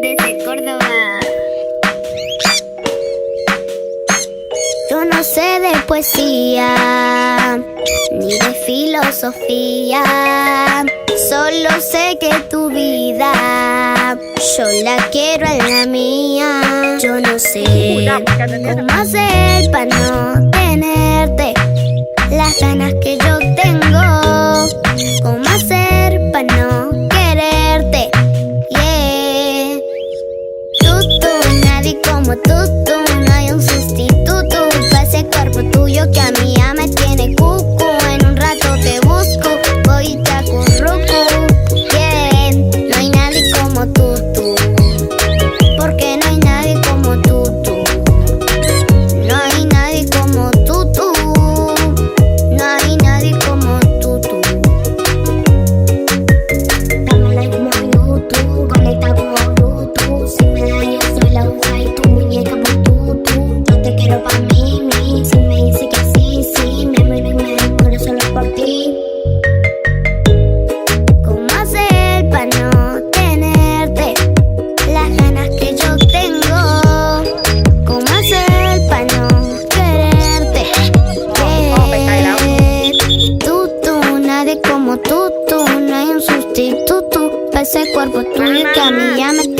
Desde Córdoba. Yo no sé de poesía, ni de filosofía. Solo sé que tu vida, yo la quiero en la mía. Yo no sé cómo hacer para no tener por fortuna que a mí ya me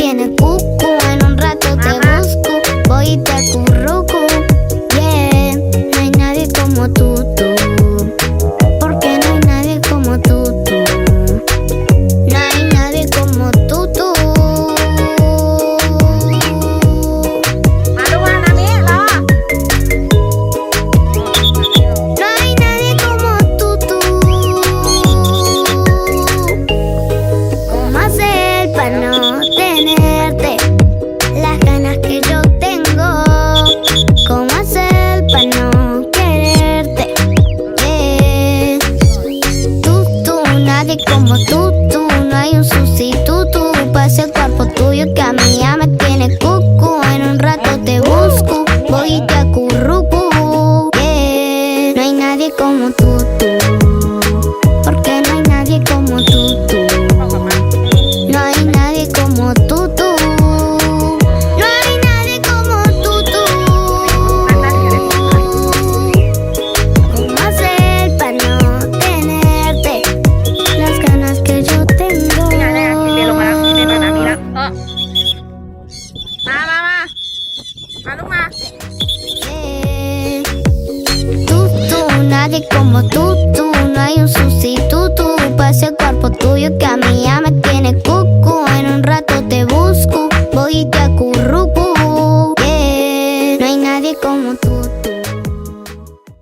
pa' ese cuerpo tuyo que a mí ya me tiene cucu. En un rato te busco, voy y te acurruco. Yeah. No hay nadie como tú. como tú, tú no hay un sustituto.